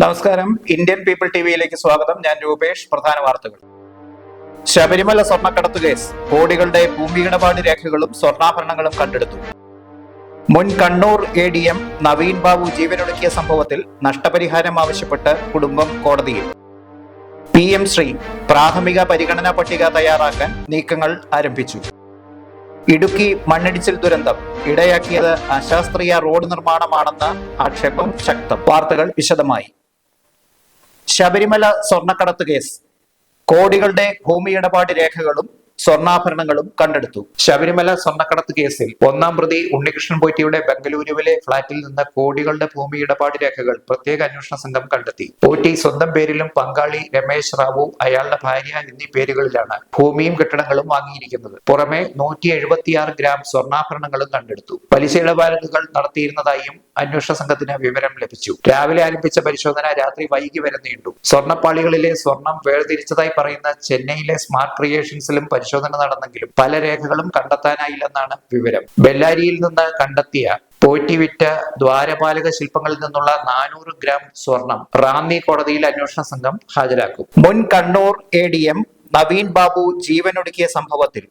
നമസ്കാരം. Indian people T വിയിലേക്ക് സ്വാഗതം. ഞാൻ രൂപേഷ്. പ്രധാന വാർത്തകൾ. ശബരിമല സ്വർണക്കടത്ത് കേസ്. കോടികളുടെ ഭൂമിയിടപാട് രേഖകളും സ്വർണാഭരണങ്ങളും കണ്ടെടുത്തു. മുൻ Kannur A D M Naveen Babu ജീവനൊടുക്കിയ സംഭവത്തിൽ നഷ്ടപരിഹാരം ആവശ്യപ്പെട്ട് കുടുംബം കോടതിയിൽ. പി എം ശ്രീ പ്രാഥമിക പരിഗണനാ പട്ടിക തയ്യാറാക്കാൻ നീക്കങ്ങൾ ആരംഭിച്ചു. ഇടുക്കി മണ്ണിടിച്ചിൽ ദുരന്തം. ഇടയാക്കിയത് അശാസ്ത്രീയ റോഡ് നിർമ്മാണമാണെന്ന ആക്ഷേപം ശക്തം. വാർത്തകൾ വിശദമായി. ശബരിമല സ്വർണക്കടത്ത് കേസ്. കോടികളുടെ ഭൂമി ഇടപാട് രേഖകളും സ്വർണാഭരണങ്ങളും കണ്ടെടുത്തു. ശബരിമല സ്വർണക്കടത്ത് കേസിൽ ഒന്നാം പ്രതി ഉണ്ണികൃഷ്ണൻ പോറ്റിയുടെ ബംഗളൂരുവിലെ ഫ്ളാറ്റിൽ നിന്ന് കോടികളുടെ ഭൂമി ഇടപാട് രേഖകൾ പ്രത്യേക അന്വേഷണ സംഘം കണ്ടെത്തി. പോറ്റി സ്വന്തം പേരിലും പങ്കാളി രമേശ് റാവു അയാളുടെ ഭാര്യ എന്നീ പേരുകളിലാണ് ഭൂമിയും കെട്ടിടങ്ങളും വാങ്ങിയിരിക്കുന്നത്. പുറമെ നൂറ്റി എഴുപത്തിയാറ് ഗ്രാം സ്വർണാഭരണങ്ങളും കണ്ടെടുത്തു. പലിശ ഇടപാടുകൾ നടത്തിയിരുന്നതായും അന്വേഷണ സംഘത്തിന് വിവരം ലഭിച്ചു. രാവിലെ ആരംഭിച്ച പരിശോധന രാത്രി വൈകി വരെ നീണ്ടു സ്വർണപ്പാളികളിലെ സ്വർണം വേർതിരിച്ചതായി പറയുന്ന ചെന്നൈയിലെ സ്മാർട്ട് ക്രിയേഷൻസിലും പരിശോധന നടന്നെങ്കിലും പല രേഖകളും കണ്ടെത്താനായില്ലെന്നാണ് വിവരം. ബെല്ലാരിയിൽ നിന്ന് കണ്ടെത്തിയ പോറ്റിവിറ്റ ദ്വാരപാലക ശില്പങ്ങളിൽ നിന്നുള്ള നാനൂറ് ഗ്രാം സ്വർണം റാന്നി കോടതിയിൽ അന്വേഷണ സംഘം ഹാജരാക്കും. മുൻ Kannur A D M Naveen Babu ജീവനൊടുക്കിയ സംഭവത്തിൽ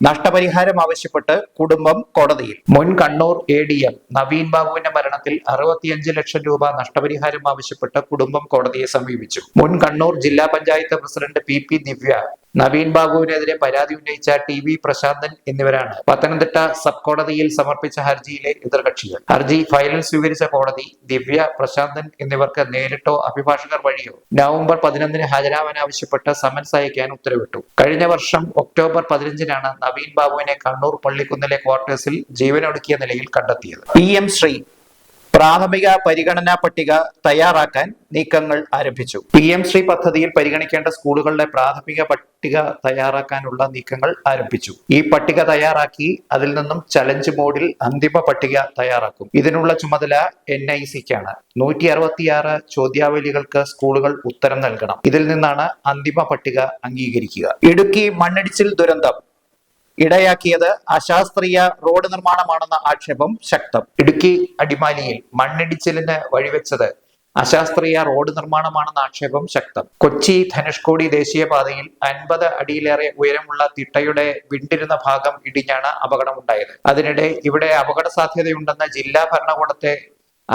നഷ്ടപരിഹാരം ആവശ്യപ്പെട്ട് കുടുംബം കോടതിയിൽ. മുൻ Kannur A D M Naveen ബാബുവിന്റെ മരണത്തിൽ അറുപത്തിയഞ്ച് ലക്ഷം രൂപ നഷ്ടപരിഹാരം ആവശ്യപ്പെട്ട് കുടുംബം കോടതിയെ സമീപിച്ചു. മുൻ കണ്ണൂർ ജില്ലാ panchayat president P P Divya Naveen ബാബുവിനെതിരെ പരാതി ഉന്നയിച്ച ടി വി പ്രശാന്തൻ എന്നിവരാണ് പത്തനംതിട്ട സബ് കോടതിയിൽ സമർപ്പിച്ച ഹർജിയിലെ എതിർകക്ഷികൾ. ഹർജി ഫയലിൽ സ്വീകരിച്ച കോടതി ദിവ്യ പ്രശാന്തൻ എന്നിവർക്ക് നേരിട്ടോ അഭിഭാഷകർ വഴിയോ നവംബർ പതിനൊന്നിന് ഹാജരാവാൻ ആവശ്യപ്പെട്ട് സമൻസ് അയക്കാൻ ഉത്തരവിട്ടു. കഴിഞ്ഞ വർഷം ഒക്ടോബർ പതിനഞ്ചിനാണ് നവീൻ ബാബുവിനെ കണ്ണൂർ പള്ളിക്കുന്നിലെ ക്വാർട്ടേഴ്സിൽ ജീവനൊടുക്കിയ നിലയിൽ കണ്ടെത്തിയത്. പി എം ശ്രീ പ്രാഥമിക പരിഗണനാ പട്ടിക തയ്യാറാക്കാൻ നീക്കങ്ങൾ ആരംഭിച്ചു. പി എം ശ്രീ പദ്ധതിയിൽ പരിഗണിക്കേണ്ട സ്കൂളുകളുടെ പ്രാഥമിക പട്ടിക തയ്യാറാക്കാനുള്ള നീക്കങ്ങൾ ആരംഭിച്ചു. ഈ പട്ടിക തയ്യാറാക്കി അതിൽ നിന്നും ചലഞ്ച് മോഡിൽ അന്തിമ പട്ടിക തയ്യാറാക്കും. ഇതിനുള്ള ചുമതല എൻ ഐ സിക്കാണ്. നൂറ്റി അറുപത്തിയാറ് ചോദ്യാവലികൾക്ക് സ്കൂളുകൾ ഉത്തരം നൽകണം. ഇതിൽ നിന്നാണ് അന്തിമ പട്ടിക അംഗീകരിക്കുക. ഇടുക്കി മണ്ണിടിച്ചിൽ ദുരന്തം. ഇടയാക്കിയത് അശാസ്ത്രീയ റോഡ് നിർമ്മാണമാണെന്ന ആക്ഷേപം ശക്തം. ഇടുക്കി അടിമാലിയിൽ മണ്ണിടിച്ചിലിന് വഴിവെച്ചത് അശാസ്ത്രീയ റോഡ് നിർമ്മാണമാണെന്ന ആക്ഷേപം ശക്തം. കൊച്ചി ധനുഷ്കോടി ദേശീയപാതയിൽ അൻപത് അടിയിലേറെ ഉയരമുള്ള തിട്ടയുടെ വിണ്ടിരുന്ന ഭാഗം ഇടിഞ്ഞാണ് അപകടമുണ്ടായത്. അതിനിടെ ഇവിടെ അപകട സാധ്യതയുണ്ടെന്ന് ജില്ലാ ഭരണകൂടത്തെ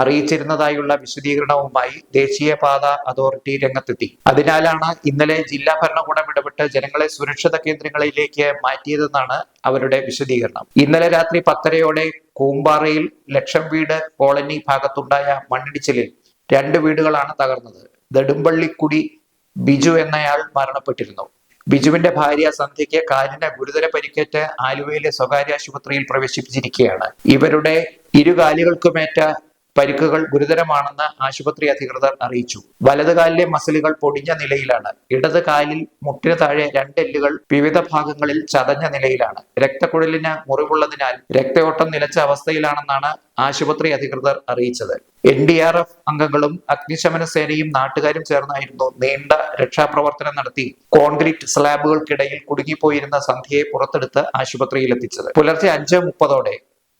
അറിയിച്ചിരുന്നതായുള്ള വിശദീകരണവുമായി ദേശീയപാത അതോറിറ്റി രംഗത്തെത്തി. അതിനാലാണ് ഇന്നലെ ജില്ലാ ഭരണകൂടം ഇടപെട്ട് ജനങ്ങളെ സുരക്ഷിത കേന്ദ്രങ്ങളിലേക്ക് മാറ്റിയതെന്നാണ് അവരുടെ വിശദീകരണം. ഇന്നലെ രാത്രി പത്തരയോടെ കൂമ്പാറയിൽ ലക്ഷം വീട് കോളനി ഭാഗത്തുണ്ടായ മണ്ണിടിച്ചിലിൽ രണ്ട് വീടുകളാണ് തകർന്നത്. നെടുമ്പള്ളിക്കുടി ബിജു എന്നയാൾ മരണപ്പെട്ടിരുന്നു. ബിജുവിന്റെ ഭാര്യ സന്ധ്യയ്ക്ക് കാലിന് ഗുരുതര പരിക്കേറ്റ് ആലുവയിലെ സ്വകാര്യ ആശുപത്രിയിൽ പ്രവേശിപ്പിച്ചിരിക്കുകയാണ്. ഇവരുടെ ഇരുകാലുകൾക്കുമേറ്റ പരിക്കുകൾ ഗുരുതരമാണെന്ന് ആശുപത്രി അധികൃതർ അറിയിച്ചു. വലതുകാലിലെ മസിലുകൾ പൊടിഞ്ഞ നിലയിലാണ്. ഇടത് കാലിൽ മുട്ടിന് താഴെ രണ്ടെല്ലുകൾ വിവിധ ഭാഗങ്ങളിൽ ചതഞ്ഞ നിലയിലാണ്. രക്തക്കുഴലിന് മുറിവുള്ളതിനാൽ രക്തയോട്ടം നിലച്ച അവസ്ഥയിലാണെന്നാണ് ആശുപത്രി അധികൃതർ അറിയിച്ചത്. എൻ ഡി ആർ എഫ് അംഗങ്ങളും അഗ്നിശമന സേനയും നാട്ടുകാരും ചേർന്നായിരുന്നു നീണ്ട രക്ഷാപ്രവർത്തനം നടത്തി കോൺക്രീറ്റ് സ്ലാബുകൾക്കിടയിൽ കുടുങ്ങിപ്പോയിരുന്ന സന്ധ്യയെ പുറത്തെടുത്ത് ആശുപത്രിയിൽ എത്തിച്ചത് പുലർച്ചെ അഞ്ച് മുപ്പതോടെ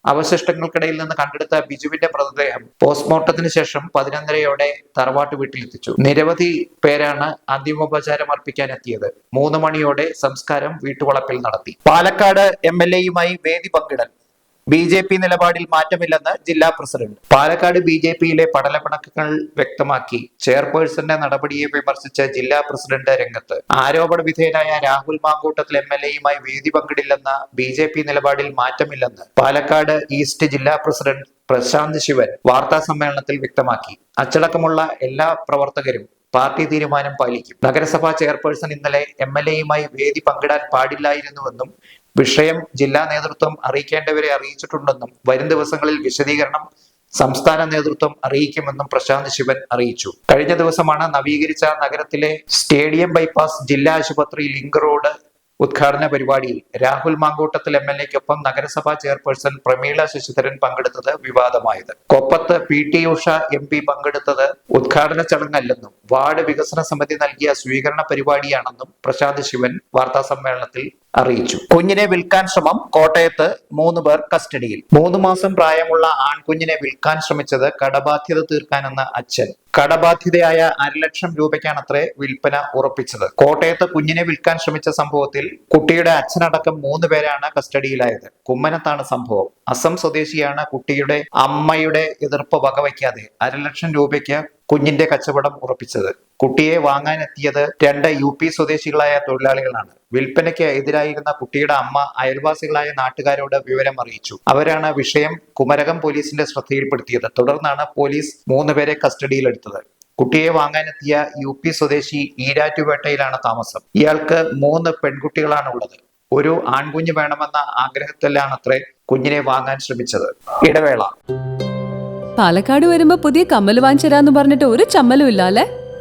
അവശിഷ്ടങ്ങൾക്കിടയിൽ നിന്ന് കണ്ടെടുത്ത ബിജുവിന്റെ മൃതദേഹം പോസ്റ്റ്മോർട്ടത്തിന് ശേഷം പതിനൊന്നരയോടെ തറവാട്ട് വീട്ടിലെത്തിച്ചു. നിരവധി പേരാണ് അന്തിമോപചാരം അർപ്പിക്കാൻ എത്തിയത് മൂന്ന് മണിയോടെ സംസ്കാരം വീട്ടുവളപ്പിൽ നടത്തി. പാലക്കാട് എം എൽ എയുമായി വേദി പങ്കിടൽ. ബി ജെ പി നിലപാടിൽ മാറ്റമില്ലെന്ന് ജില്ലാ പ്രസിഡന്റ്. പാലക്കാട് ബി ജെ പിയിലെ പടലപ്പിണക്കങ്ങൾ വ്യക്തമാക്കി. ചെയർപേഴ്സന്റെ നടപടിയെ വിമർശിച്ച ജില്ലാ പ്രസിഡന്റ് രംഗത്ത്. ആരോപണ വിധേയനായ രാഹുൽ മാങ്കൂട്ടത്തിൽ എം എൽ എയുമായി വേദി പങ്കിടില്ലെന്ന ബി ജെ പി നിലപാടിൽ മാറ്റമില്ലെന്ന് പാലക്കാട് ഈസ്റ്റ് ജില്ലാ പ്രസിഡന്റ് പ്രശാന്ത് ശിവൻ വാർത്താ സമ്മേളനത്തിൽ വ്യക്തമാക്കി. അച്ചടക്കമുള്ള എല്ലാ പ്രവർത്തകരും പാർട്ടി തീരുമാനം പാലിക്കും. നഗരസഭാ ചെയർപേഴ്സൺ ഇന്നലെ എം എൽ എയുമായി വേദി പങ്കിടാൻ പാടില്ലായിരുന്നുവെന്നും വിഷയം ജില്ലാ നേതൃത്വം അറിയിക്കേണ്ടവരെ അറിയിച്ചിട്ടുണ്ടെന്നും വരും ദിവസങ്ങളിൽ വിശദീകരണം സംസ്ഥാന നേതൃത്വം അറിയിക്കുമെന്നും പ്രശാന്ത് ശിവൻ അറിയിച്ചു. കഴിഞ്ഞ ദിവസമാണ് നവീകരിച്ച നഗരത്തിലെ സ്റ്റേഡിയം ബൈപ്പാസ് ജില്ലാ ആശുപത്രി ലിങ്ക് റോഡ് ഉദ്ഘാടന പരിപാടിയിൽ രാഹുൽ മാങ്കൂട്ടത്തിൽ എം എൽ എക്കൊപ്പം നഗരസഭാ ചെയർപേഴ്സൺ പ്രമീള ശശിധരൻ പങ്കെടുത്തത് വിവാദമായത്. കൊപ്പത്ത് P T Usha M P പങ്കെടുത്തത് ഉദ്ഘാടന ചടങ്ങല്ലെന്നും വാർഡ് വികസന സമിതി നൽകിയ സ്വീകരണ പരിപാടിയാണെന്നും പ്രശാന്ത് ശിവൻ വാർത്താ സമ്മേളനത്തിൽ അറിയിച്ചു. കുഞ്ഞിനെ വിൽക്കാൻ ശ്രമം കോട്ടയത്ത് മൂന്ന് പേർ കസ്റ്റഡിയിൽ. മൂന്ന് മാസം പ്രായമുള്ള ആൺകുഞ്ഞിനെ വിൽക്കാൻ ശ്രമിച്ചത് കടബാധ്യത തീർക്കാനെന്ന അച്ഛൻ. കടബാധ്യതയായ അരലക്ഷം രൂപയ്ക്കാണത്രേ വിൽപ്പന ഉറപ്പിച്ചത്. കോട്ടയത്ത് കുഞ്ഞിനെ വിൽക്കാൻ ശ്രമിച്ച സംഭവത്തിൽ കുട്ടിയുടെ അച്ഛനടക്കം മൂന്ന് പേരാണ് കസ്റ്റഡിയിലായത്. കുമ്മനത്താണ് സംഭവം. അസം സ്വദേശിയാണ് കുട്ടിയുടെ അമ്മയുടെ എതിർപ്പ് വകവയ്ക്കാതെ അരലക്ഷം രൂപയ്ക്ക് കുഞ്ഞിന്റെ കച്ചവടം ഉറപ്പിച്ചത്. കുട്ടിയെ വാങ്ങാനെത്തിയത് രണ്ട് യു പി സ്വദേശികളായ തൊഴിലാളികളാണ്. വിൽപ്പനയ്ക്ക് എതിരായിരുന്ന കുട്ടിയുടെ അമ്മ അയൽവാസികളായ നാട്ടുകാരോട് വിവരം അറിയിച്ചു. അവരാണ് വിഷയം കുമരകം പോലീസിന്റെ ശ്രദ്ധയിൽപ്പെടുത്തിയത്. തുടർന്നാണ് പോലീസ് മൂന്നുപേരെ കസ്റ്റഡിയിലെടുത്തത്. കുട്ടിയെ വാങ്ങാനെത്തിയ യു പി സ്വദേശി ഈരാറ്റുപേട്ടയിലാണ് താമസം. ഇയാൾക്ക് മൂന്ന് പെൺകുട്ടികളാണ് ഉള്ളത് ഒരു ആൺകുഞ്ഞ് വേണമെന്ന ആഗ്രഹത്തിലാണ് അത്രേ കുഞ്ഞിനെ വാങ്ങാൻ ശ്രമിച്ചത്. ഇടവേള. പാലക്കാട് വരുമ്പോ പുതിയ കമ്മൽ വാങ്ങിച്ചരാന്ന് പറഞ്ഞിട്ട് ഒരു ചമ്മലും ഇല്ല അല്ലെ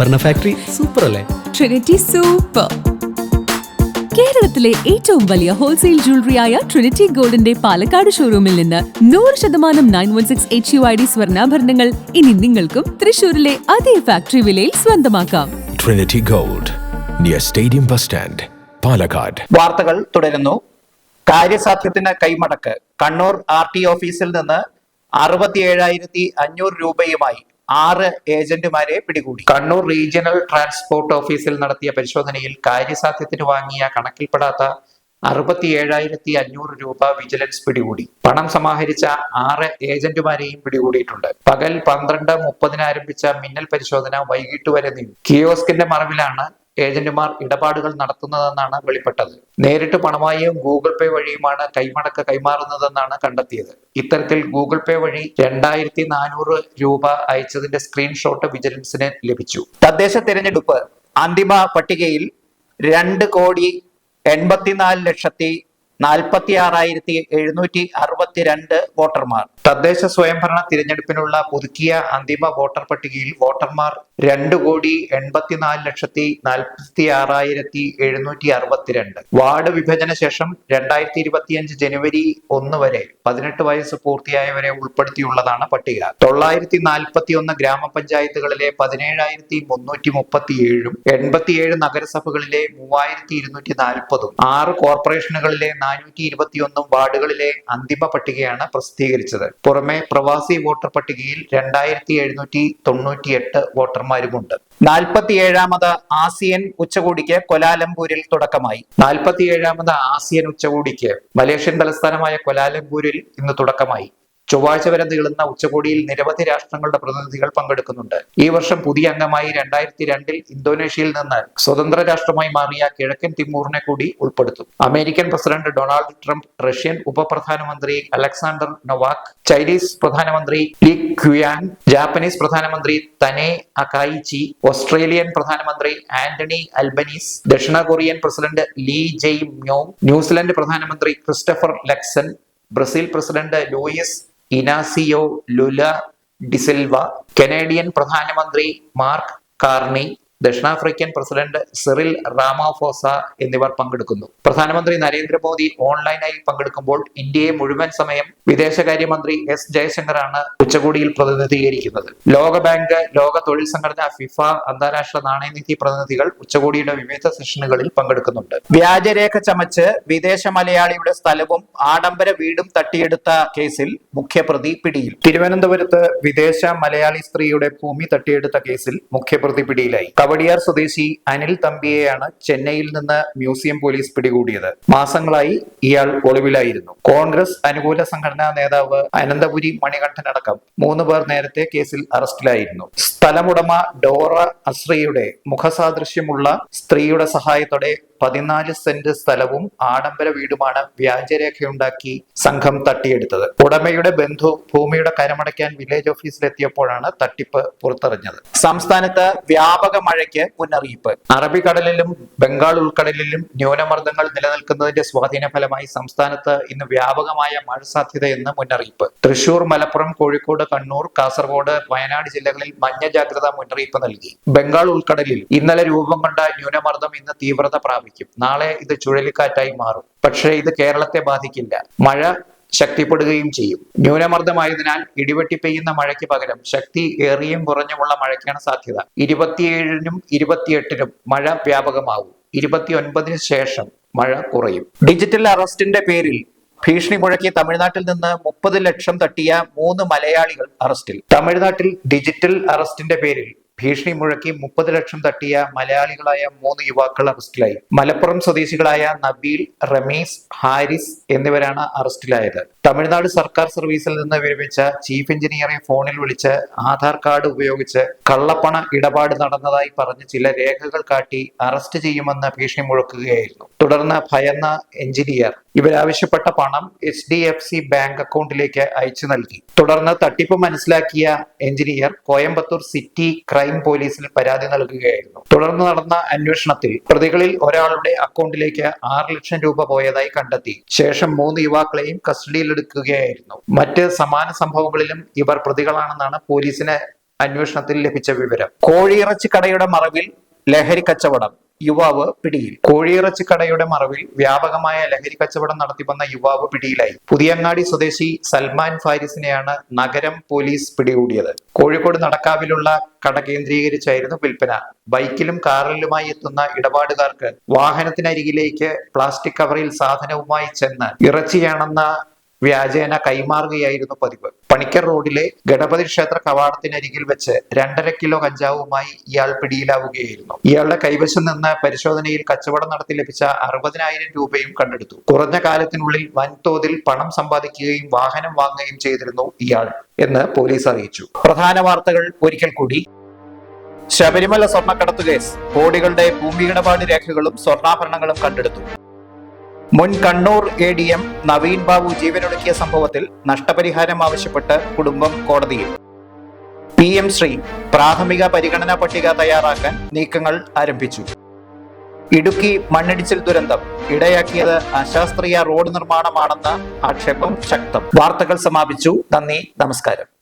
ആഭരണ ഫാക്ടറി സൂപ്പർ അല്ലേ? ട്രിനിറ്റി സൂപ്പർ കേരളത്തിലെ ഏറ്റവും വലിയ ഹോൾസെയിൽ ജ്വല്ലറിയായ ട്രിനിറ്റി ഗോൾഡിന്റെ പാലക്കാട് ഷോറൂമിൽ നിന്ന് നൂറ് ശതമാനം nine one six H U I D സ്വർണാഭരണങ്ങൾ ഇനി നിങ്ങൾക്കും തൃശൂരിലെ അതേ ഫാക്ടറി വിലയിൽ സ്വന്തമാക്കാം. Trinity Gold near stadium bus stand Palakkad വാർത്തകൾ തുടരുന്നു. കാര്യസാധ്യത്തിന് കൈമടക്ക്. കണ്ണൂർ ആർ ടി ഓഫീസിൽ നിന്ന് അറുപത്തി ഏഴായിരത്തി അഞ്ഞൂറ് രൂപയുമായി ആറ് ഏജന്റുമാരെ പിടികൂടി. കണ്ണൂർ റീജിയണൽ ട്രാൻസ്പോർട്ട് ഓഫീസിൽ നടത്തിയ പരിശോധനയിൽ കാര്യസാധ്യത്തിന് വാങ്ങിയ കണക്കിൽപ്പെടാത്ത അറുപത്തി ഏഴായിരത്തി അഞ്ഞൂറ് രൂപ വിജിലൻസ് പിടികൂടി. പണം സമാഹരിച്ച ആറ് ഏജന്റുമാരെയും പിടികൂടിയിട്ടുണ്ട്. പകൽ പന്ത്രണ്ട് മുപ്പതിന് ആരംഭിച്ച മിന്നൽ പരിശോധന വൈകിട്ട് വരെ നീങ്ങി കിയോസ്കിന്റെ മറവിലാണ് ഏജന്റുമാർ ഇടപാടുകൾ നടത്തുന്നതെന്നാണ് വെളിപ്പെട്ടത്. നേരിട്ട് പണമായും ഗൂഗിൾ പേ വഴിയുമാണ് കൈമടക്ക് കൈമാറുന്നതെന്നാണ് കണ്ടെത്തിയത്. ഇത്തരത്തിൽ ഗൂഗിൾ പേ വഴി രണ്ടായിരത്തി നാനൂറ് രൂപ അയച്ചതിന്റെ സ്ക്രീൻഷോട്ട് വിജിലൻസിന് ലഭിച്ചു. തദ്ദേശ തിരഞ്ഞെടുപ്പ് അന്തിമ പട്ടികയിൽ രണ്ട് കോടി എൺപത്തിനാല് ലക്ഷത്തി നാൽപ്പത്തി ആറായിരത്തി എഴുന്നൂറ്റി അറുപത്തിരണ്ട് വോട്ടർമാർ. തദ്ദേശ സ്വയംഭരണ തിരഞ്ഞെടുപ്പിനുള്ള പുതുക്കിയ അന്തിമ വോട്ടർ പട്ടികയിൽ വോട്ടർമാർ രണ്ട് കോടി എൺപത്തിനാല് ലക്ഷത്തി നാൽപ്പത്തി ആറായിരത്തി എഴുന്നൂറ്റി അറുപത്തിരണ്ട്. വാർഡ് വിഭജന ശേഷം രണ്ടായിരത്തി ഇരുപത്തിയഞ്ച് ജനുവരി ഒന്ന് വരെ പതിനെട്ട് വയസ്സ് പൂർത്തിയായവരെ ഉൾപ്പെടുത്തിയുള്ളതാണ് പട്ടിക. തൊള്ളായിരത്തി നാൽപ്പത്തി ഒന്ന് ഗ്രാമപഞ്ചായത്തുകളിലെ പതിനേഴായിരത്തി മുന്നൂറ്റി മുപ്പത്തി ഏഴും എൺപത്തിയേഴ് നഗരസഭകളിലെ മൂവായിരത്തി ഇരുന്നൂറ്റി നാൽപ്പതും ആറ് കോർപ്പറേഷനുകളിലെ നാനൂറ്റി ഇരുപത്തിയൊന്നും വാർഡുകളിലെ അന്തിമ പട്ടികയാണ് പ്രസിദ്ധീകരിച്ചത്. പുറമെ പ്രവാസി വോട്ടർ പട്ടികയിൽ രണ്ടായിരത്തി എഴുന്നൂറ്റി തൊണ്ണൂറ്റി എട്ട് വോട്ടർമാരുമുണ്ട്. നാൽപ്പത്തിയേഴാമത് ആസിയൻ ഉച്ചകോടിക്ക് കൊലാലംപൂരിൽ തുടക്കമായി. നാൽപ്പത്തിയേഴാമത് ആസിയൻ ഉച്ചകോടിക്ക് മലേഷ്യൻ തലസ്ഥാനമായ കൊലാലംപൂരിൽ ഇന്ന് തുടക്കമായി. ചൊവ്വാഴ്ച വരെ നീളുന്ന ഉച്ചകോടിയിൽ നിരവധി രാഷ്ട്രങ്ങളുടെ പ്രതിനിധികൾ പങ്കെടുക്കുന്നുണ്ട്. ഈ വർഷം പുതിയ അംഗമായി രണ്ടായിരത്തി രണ്ടിൽ ഇന്തോനേഷ്യയിൽ നിന്ന് സ്വതന്ത്ര രാഷ്ട്രമായി മാറിയ കിഴക്കൻ തിമൂറിനെ കൂടി ഉൾപ്പെടുത്തും. American president Donald Trump Russian ഉപപ്രധാനമന്ത്രി അലക്സാണ്ടർ നൊവാക് ചൈനീസ് പ്രധാനമന്ത്രി ലി ക്യുയാങ് ജാപ്പനീസ് പ്രധാനമന്ത്രി തനെ അകായിച്ചി ഓസ്ട്രേലിയൻ പ്രധാനമന്ത്രി ആന്റണി അൽബനീസ് ദക്ഷിണ Korean president Lee Jae Myung New Zealand പ്രധാനമന്ത്രി Christopher Luxon Brazil president Luiz Inacio Lula da Silva Canadian പ്രധാനമന്ത്രി Mark Carney ദക്ഷിണാഫ്രിക്കൻ president Cyril Ramaphosa എന്നിവർ പങ്കെടുക്കുന്നു. പ്രധാനമന്ത്രി നരേന്ദ്രമോദി ഓൺലൈനായി പങ്കെടുക്കുമ്പോൾ ഇന്ത്യയെ മുഴുവൻ സമയം വിദേശകാര്യമന്ത്രി എസ് ജയശങ്കറാണ് ഉച്ചകോടിയിൽ പ്രതിനിധീകരിക്കുന്നത്. ലോകബാങ്ക് ലോക തൊഴിൽ സംഘടന ഫിഫ അന്താരാഷ്ട്ര നാണയനിധി പ്രതിനിധികൾ ഉച്ചകോടിയുടെ വിവിധ സെഷനുകളിൽ പങ്കെടുക്കുന്നുണ്ട്. വ്യാജരേഖ ചമച്ച് വിദേശ മലയാളിയുടെ സ്ഥലവും ആഡംബര വീടും തട്ടിയെടുത്ത കേസിൽ മുഖ്യപ്രതി പിടിയിൽ. തിരുവനന്തപുരത്ത് വിദേശ മലയാളി സ്ത്രീയുടെ ഭൂമി തട്ടിയെടുത്ത കേസിൽ മുഖ്യപ്രതി പിടിയിലായി. കവടിയാർ സ്വദേശി അനിൽ തമ്പിയെയാണ് ചെന്നൈയിൽ നിന്ന് മ്യൂസിയം പോലീസ് പിടികൂടിയത്. മാസങ്ങളായി ഇയാൾ ഒളിവിലായിരുന്നു. കോൺഗ്രസ് അനുകൂല സംഘടനാ നേതാവ് അനന്തപുരി മണികണ്ഠൻ അടക്കം മൂന്ന് പേർ നേരത്തെ കേസിൽ അറസ്റ്റിലായിരുന്നു. സ്ഥലമുടമ ഡോറ അസ്രയുടെ മുഖസാദൃശ്യമുള്ള സ്ത്രീയുടെ സഹായത്തോടെ പതിനാല് സെന്റ് സ്ഥലവും ആഡംബര വീടുമാണ് വ്യാജരേഖയുണ്ടാക്കി സംഘം തട്ടിയെടുത്തത്. ഉടമയുടെ ബന്ധു ഭൂമിയുടെ കരമടയ്ക്കാൻ വില്ലേജ് ഓഫീസിലെത്തിയപ്പോഴാണ് തട്ടിപ്പ് പുറത്തറിഞ്ഞത്. സംസ്ഥാനത്ത് വ്യാപക മഴയ്ക്ക് മുന്നറിയിപ്പ്. അറബിക്കടലിലും ബംഗാൾ ഉൾക്കടലിലും ന്യൂനമർദ്ദങ്ങൾ നിലനിൽക്കുന്നതിന്റെ സ്വാധീന ഫലമായി സംസ്ഥാനത്ത് ഇന്ന് വ്യാപകമായ മഴ സാധ്യതയെന്ന് മുന്നറിയിപ്പ്. തൃശൂർ മലപ്പുറം കോഴിക്കോട് കണ്ണൂർ കാസർഗോഡ് വയനാട് ജില്ലകളിൽ മഞ്ഞ ജാഗ്രതാ മുന്നറിയിപ്പ് നൽകി. ബംഗാൾ ഉൾക്കടലിൽ ഇന്നലെ രൂപം കൊണ്ട ന്യൂനമർദ്ദം ഇന്ന് തീവ്രത പ്രാപിക്കും നാളെ ഇത് ചുഴലിക്കാറ്റായി മാറും. പക്ഷേ ഇത് കേരളത്തെ ബാധിക്കില്ല. മഴ ശക്തിപ്പെടുകയും ചെയ്യും. ന്യൂനമർദ്ദമായതിനാൽ ഇടിവെട്ടി പെയ്യുന്ന മഴയ്ക്ക് പകരം ശക്തി ഏറിയും കുറഞ്ഞുമുള്ള മഴയ്ക്കാണ് സാധ്യത. ഇരുപത്തിയേഴിനും ഇരുപത്തിയെട്ടിനും മഴ വ്യാപകമാവും ഇരുപത്തിയൊൻപതിന് ശേഷം മഴ കുറയും. ഡിജിറ്റൽ അറസ്റ്റിന്റെ പേരിൽ ഭീഷണി മുഴക്കി തമിഴ്നാട്ടിൽ നിന്ന് മുപ്പത് ലക്ഷം തട്ടിയ മൂന്ന് മലയാളികൾ അറസ്റ്റിൽ. തമിഴ്നാട്ടിൽ ഡിജിറ്റൽ അറസ്റ്റിന്റെ പേരിൽ ഭീഷണി മുഴക്കി മുപ്പത് ലക്ഷം തട്ടിയ മലയാളികളായ മൂന്ന് യുവാക്കൾ അറസ്റ്റിലായി. മലപ്പുറം സ്വദേശികളായ നബീൽ റമീസ് ഹാരിസ് എന്നിവരാണ് അറസ്റ്റിലായത്. തമിഴ്നാട് സർക്കാർ സർവീസിൽ നിന്ന് വിരമിച്ച ചീഫ് എഞ്ചിനീയറെ ഫോണിൽ വിളിച്ച് ആധാർ കാർഡ് ഉപയോഗിച്ച് കള്ളപ്പണ ഇടപാട് നടന്നതായി പറഞ്ഞ് ചില രേഖകൾ കാട്ടി അറസ്റ്റ് ചെയ്യുമെന്ന് ഭീഷണി മുഴക്കുകയായിരുന്നു. തുടർന്ന് ഭയന്ന എഞ്ചിനീയർ ഇവരാവശ്യപ്പെട്ട പണം H D F C bank അക്കൗണ്ടിലേക്ക് അയച്ചു നൽകി. തുടർന്ന് തട്ടിപ്പ് മനസ്സിലാക്കിയ എഞ്ചിനീയർ കോയമ്പത്തൂർ സിറ്റി ക്രൈം പോലീസിൽ പരാതി നൽകുകയായിരുന്നു. തുടർന്ന് നടന്ന അന്വേഷണത്തിൽ പ്രതികളിൽ ഒരാളുടെ അക്കൗണ്ടിലേക്ക് ആറ് ലക്ഷം രൂപ പോയതായി കണ്ടെത്തി. ശേഷം മൂന്ന് യുവാക്കളെയും കസ്റ്റഡിയിലെടുക്കുകയായിരുന്നു. മറ്റ് സമാന സംഭവങ്ങളിലും ഇവർ പ്രതികളാണെന്നാണ് പോലീസിന് അന്വേഷണത്തിൽ ലഭിച്ച വിവരം. കോഴിയിറച്ചി കടയുടെ മറവിൽ ലഹരി കച്ചവടം യുവാവ് പിടിയിൽ. കോഴിയിറച്ചി കടയുടെ മറവിൽ വ്യാപകമായ ലഹരി കച്ചവടം നടത്തിവന്ന യുവാവ് പിടിയിലായി. പുതിയങ്ങാടി സ്വദേശി സൽമാൻ ഫാരിസിനെയാണ് നഗരം പോലീസ് പിടികൂടിയത്. കോഴിക്കോട് നടക്കാവിലുള്ള കട കേന്ദ്രീകരിച്ചായിരുന്നു വിൽപ്പന. ബൈക്കിലും കാറിലുമായി എത്തുന്ന ഇടപാടുകാർക്ക് വാഹനത്തിനരികിലേക്ക് പ്ലാസ്റ്റിക് കവറിൽ സാധനവുമായി ചെന്ന് ഇറച്ചിയാണെന്ന വ്യാജേന കൈമാറുകയായിരുന്നു പതിവ്. പണിക്കർ റോഡിലെ ഗണപതി ക്ഷേത്ര കവാടത്തിനരികിൽ വെച്ച് രണ്ടര കിലോ കഞ്ചാവുമായി ഇയാൾ പിടിയിലാവുകയായിരുന്നു. ഇയാളുടെ കൈവശം നിന്ന് പരിശോധനയിൽ കച്ചവടം നടത്തി ലഭിച്ച അറുപതിനായിരം രൂപയും കണ്ടെടുത്തു. കുറഞ്ഞ കാലത്തിനുള്ളിൽ വൻതോതിൽ പണം സമ്പാദിക്കുകയും വാഹനം വാങ്ങുകയും ചെയ്തിരുന്നു ഇയാൾ എന്ന് പോലീസ് അറിയിച്ചു. പ്രധാന വാർത്തകൾ ഒരിക്കൽ കൂടി. ശബരിമല സ്വർണക്കടത്ത് കേസ്. കോടികളുടെ ഭൂമിയിടപാട് രേഖകളും സ്വർണാഭരണങ്ങളും കണ്ടെടുത്തു. മുൻ Kannur A D M Naveen Babu ജീവനൊടുക്കിയ സംഭവത്തിൽ നഷ്ടപരിഹാരം ആവശ്യപ്പെട്ട് കുടുംബം കോടതിയിൽ. പി എം ശ്രീ പ്രാഥമിക പരിഗണനാ പട്ടിക തയ്യാറാക്കാൻ നീക്കങ്ങൾ ആരംഭിച്ചു. ഇടുക്കി മണ്ണിടിച്ചിൽ ദുരന്തം ഇടയാക്കിയത് അശാസ്ത്രീയ റോഡ് നിർമ്മാണമാണെന്ന ആക്ഷേപം ശക്തം. വാർത്തകൾ സമാപിച്ചു. നന്ദി നമസ്കാരം.